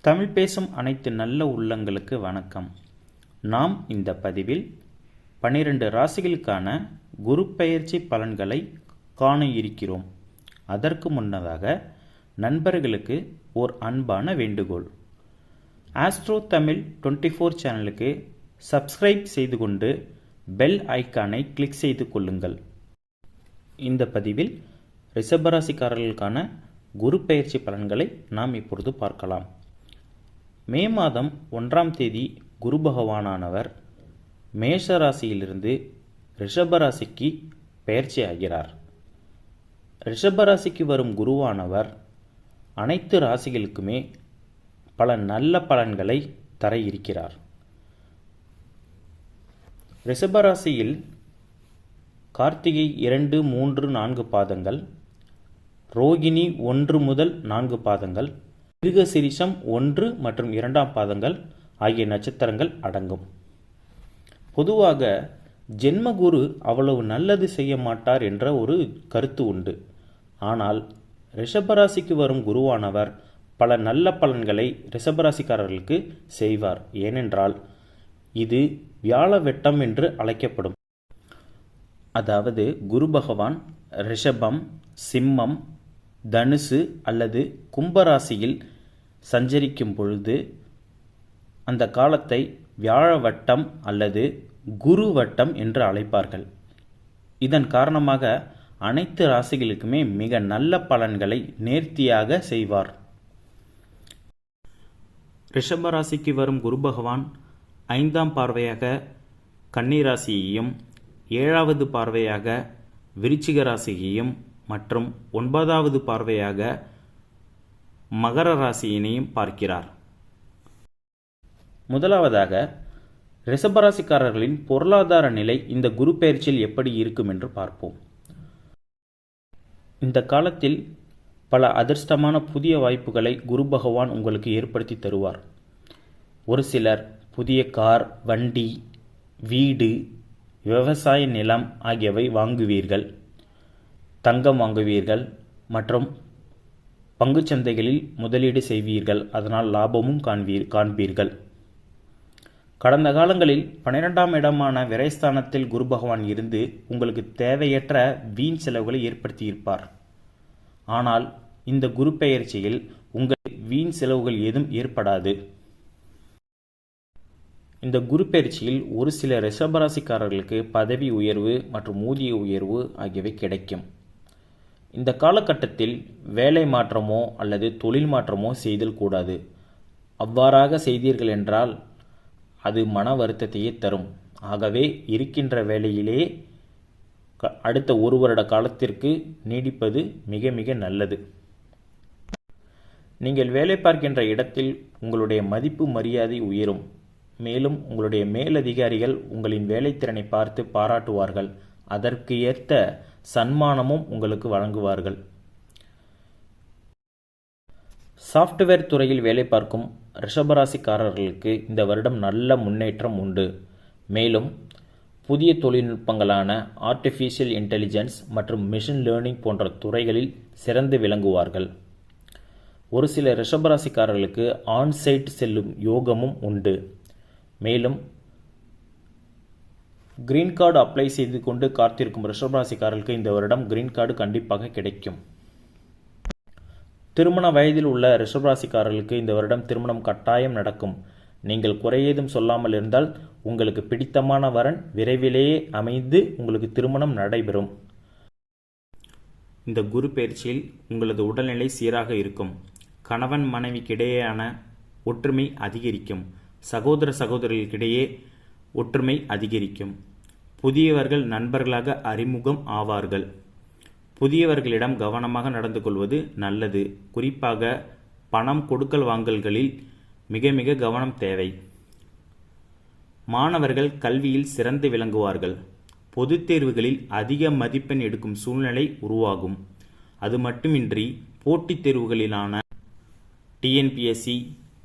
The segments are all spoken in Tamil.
தமிழ் பேசும் அனைத்து நல்ல உள்ளங்களுக்கு வணக்கம். நாம் இந்த பதிவில் பன்னிரண்டு ராசிகளுக்கான குரு பெயர்ச்சி பலன்களை காண இருக்கிறோம். அதற்கு முன்னதாக நண்பர்களுக்கு ஓர் அன்பான வேண்டுகோள். ஆஸ்ட்ரோ தமிழ் டுவெண்ட்டி ஃபோர் சேனலுக்கு சப்ஸ்கிரைப் செய்து கொண்டு பெல் ஐக்கானை கிளிக் செய்து கொள்ளுங்கள். இந்த பதிவில் ரிஷபராசிக்காரர்களுக்கான குரு பெயர்ச்சி பலன்களை நாம் இப்பொழுது பார்க்கலாம். மே மாதம் ஒன்றாம் தேதி குரு பகவானானவர் மேஷ ராசியிலிருந்து ரிஷபராசிக்கு பெயர்ச்சி ஆகிறார். ரிஷபராசிக்கு வரும் குருவானவர் அனைத்து ராசிகளுக்குமே பல நல்ல பலன்களை தர இருக்கிறார். ரிஷபராசியில் கார்த்திகை இரண்டு மூன்று நான்கு பாதங்கள் ரோகிணி ஒன்று முதல் நான்கு பாதங்கள் மிருகசிரிஷம் ஒன்று மற்றும் இரண்டாம் பாதங்கள் ஆகிய நட்சத்திரங்கள் அடங்கும். பொதுவாக ஜென்மகுரு அவ்வளவு நல்லது செய்ய மாட்டார் என்ற ஒரு கருத்து உண்டு. ஆனால் ரிஷபராசிக்கு வரும் குருவானவர் பல நல்ல பலன்களை ரிஷபராசிக்காரர்களுக்கு செய்வார். ஏனென்றால் இது வியாழ வெட்டம் என்று அழைக்கப்படும். அதாவது குரு பகவான் ரிஷபம் சிம்மம் தனுசு அல்லது கும்பராசியில் சஞ்சரிக்கும் பொழுது அந்த காலத்தை வியாழ வட்டம் அல்லது குரு வட்டம் என்று அழைப்பார்கள். இதன் காரணமாக அனைத்து ராசிகளுக்குமே மிக நல்ல பலன்களை நேர்த்தியாக செய்வார். ரிஷப ராசிக்கு வரும் குரு பகவான் ஐந்தாம் பார்வையாக கன்னிராசியையும் ஏழாவது பார்வையாக விருச்சிக ராசியையும் மற்றும் ஒன்பதாவது பார்வையாக மகர ராசியினையும் பார்க்கிறார். முதலாவதாக ரிஷபராசிக்காரர்களின் பொருளாதார நிலை இந்த குரு பெயர்ச்சியில் எப்படி இருக்கும் என்று பார்ப்போம். இந்த காலத்தில் பல அதிர்ஷ்டமான புதிய வாய்ப்புகளை குரு பகவான் உங்களுக்கு ஏற்படுத்தி தருவார். ஒரு சிலர் புதிய கார் வண்டி வீடு விவசாய நிலம் ஆகியவை வாங்குவீர்கள் தங்கம் வாங்குவீர்கள் மற்றும் பங்குச்சந்தைகளில் முதலீடு செய்வீர்கள். அதனால் லாபமும் காண்பீர் காண்பீர்கள். கடந்த காலங்களில் பன்னிரெண்டாம் இடமான விரைஸ்தானத்தில் குரு பகவான் இருந்து உங்களுக்கு தேவையற்ற வீண் செலவுகளை ஏற்படுத்தியிருப்பார். ஆனால் இந்த குரு பெயர்ச்சியில் உங்கள் வீண் செலவுகள் ஏதும் ஏற்படாது. இந்த குரு பயிற்சியில் ஒரு சில ரிஷபராசிக்காரர்களுக்கு பதவி உயர்வு மற்றும் ஊதிய உயர்வு ஆகியவை கிடைக்கும். இந்த காலகட்டத்தில் வேலை மாற்றமோ அல்லது தொழில் மாற்றமோ செய்தல் கூடாது. அவ்வாறாக செய்தீர்கள் என்றால் அது மன வருத்தத்தையே தரும். ஆகவே இருக்கின்ற வேலையிலே அடுத்த ஒரு வருட காலத்திற்கு நீடிப்பது மிக மிக நல்லது. நீங்கள் வேலை பார்க்கின்ற இடத்தில் உங்களுடைய மதிப்பு மரியாதை உயரும். மேலும் உங்களுடைய மேலதிகாரிகள் உங்களின் வேலைத்திறனை பார்த்து பாராட்டுவார்கள். அதற்கு ஏற்ற சன்மானமும் உங்களுக்கு வழங்குவார்கள். சாஃப்ட்வேர் துறையில் வேலை பார்க்கும் ரிஷபராசிக்காரர்களுக்கு இந்த வருடம் நல்ல முன்னேற்றம் உண்டு. மேலும் புதிய தொழில்நுட்பங்களான ஆர்டிஃபிஷியல் இன்டெலிஜென்ஸ் மற்றும் மிஷின் லேர்னிங் போன்ற துறைகளில் சிறந்து விளங்குவார்கள். ஒரு சில ரிஷபராசிக்காரர்களுக்கு ஆன்சைட் செல்லும் யோகமும் உண்டு. மேலும் கிரீன் கார்டு அப்ளை செய்து கொண்டு காத்திருக்கும் ரிஷபராசிக்காரர்களுக்கு இந்த வருடம் கிரீன் கார்டு கண்டிப்பாக கிடைக்கும். திருமண வயதில் உள்ள ரிஷபராசிக்காரர்களுக்கு இந்த வருடம் திருமணம் கட்டாயம் நடக்கும். நீங்கள் குறையேதும் சொல்லாமல் இருந்தால் உங்களுக்கு பிடித்தமான வரன் விரைவிலேயே அமைந்து உங்களுக்கு திருமணம் நடைபெறும். இந்த குரு பயிற்சியில் உங்களது உடல்நிலை சீராக இருக்கும். கணவன் மனைவிக்கிடையேயான ஒற்றுமை அதிகரிக்கும். சகோதர சகோதரிகளுக்கிடையே ஒற்றுமை அதிகரிக்கும். புதியவர்கள் நண்பர்களாக அறிமுகம் ஆவார்கள். புதியவர்களிடம் கவனமாக நடந்து கொள்வது நல்லது. குறிப்பாக பணம் கொடுக்கல் வாங்கல்களில் மிக மிக கவனம் தேவை. மாணவர்கள் கல்வியில் சிறந்து விளங்குவார்கள். பொதுத் தேர்வுகளில் அதிக மதிப்பெண் எடுக்கும் சூழ்நிலை உருவாகும். அது மட்டுமின்றி போட்டித் தேர்வுகளிலான டிஎன்பிஎஸ்சி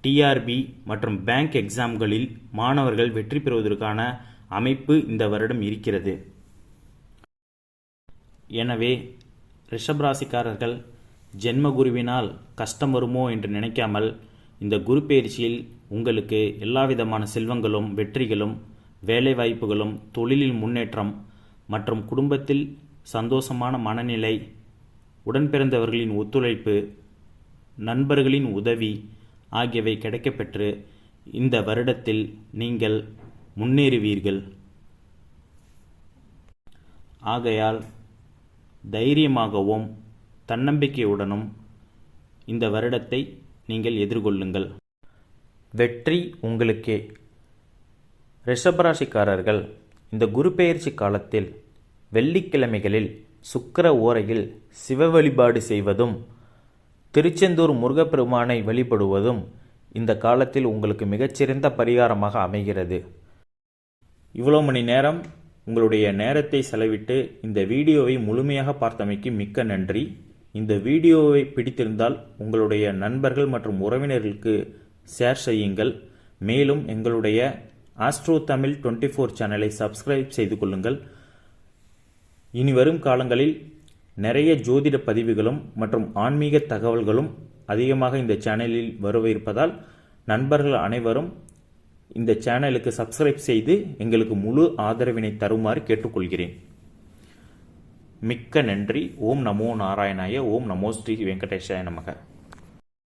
டிஆர்பி மற்றும் பேங்க் எக்ஸாம்களில் மாணவர்கள் வெற்றி பெறுவதற்கான அமைப்பு இந்த வருடம் இருக்கிறது. எனவே ரிஷபராசிக்காரர்கள் ஜென்ம குருவினால் கஷ்டம் வருமோ என்று நினைக்காமல் இந்த குரு பயிற்சியில் உங்களுக்கு எல்லா விதமான செல்வங்களும் வெற்றிகளும் வேலைவாய்ப்புகளும் தொழிலில் முன்னேற்றம் மற்றும் குடும்பத்தில் சந்தோஷமான மனநிலை உடன்பிறந்தவர்களின் ஒத்துழைப்பு நண்பர்களின் உதவி ஆகியவை கிடைக்கப்பெற்று இந்த வருடத்தில் நீங்கள் முன்னேறுவீர்கள். ஆகையால் தைரியமாகவும் தன்னம்பிக்கையுடனும் இந்த வருடத்தை நீங்கள் எதிர்கொள்ளுங்கள். வெற்றி உங்களுக்கே. ரிஷபராசிக்காரர்கள் இந்த குரு பெயர்ச்சி காலத்தில் வெள்ளிக்கிழமைகளில் சுக்கிர ஓரையில் சிவ வழிபாடு செய்வதும் திருச்செந்தூர் முருகப்பெருமானை வழிபடுவதும் இந்த காலத்தில் உங்களுக்கு மிகச்சிறந்த பரிகாரமாக அமைகிறது. இவ்வளோ மணி நேரம் உங்களுடைய நேரத்தை செலவிட்டு இந்த வீடியோவை முழுமையாக பார்த்தமைக்கு மிக்க நன்றி. இந்த வீடியோவை பிடித்திருந்தால் உங்களுடைய நண்பர்கள் மற்றும் உறவினர்களுக்கு ஷேர் செய்யுங்கள். மேலும் எங்களுடைய ஆஸ்ட்ரோ தமிழ் டுவெண்ட்டி ஃபோர் சேனலை சப்ஸ்கிரைப் செய்து கொள்ளுங்கள். இனி வரும் காலங்களில் நிறைய ஜோதிட பதிவுகளும் மற்றும் ஆன்மீக தகவல்களும் அதிகமாக இந்த சேனலில் வரவிருப்பதால் நண்பர்கள் அனைவரும் இந்த சேனலுக்கு சப்ஸ்கிரைப் செய்து எங்களுக்கு முழு ஆதரவினை தருமாறு கேட்டுக்கொள்கிறேன். மிக்க நன்றி. ஓம் நமோ நாராயணாய. ஓம் நமோ ஸ்ரீ வெங்கடேஷாய நமக.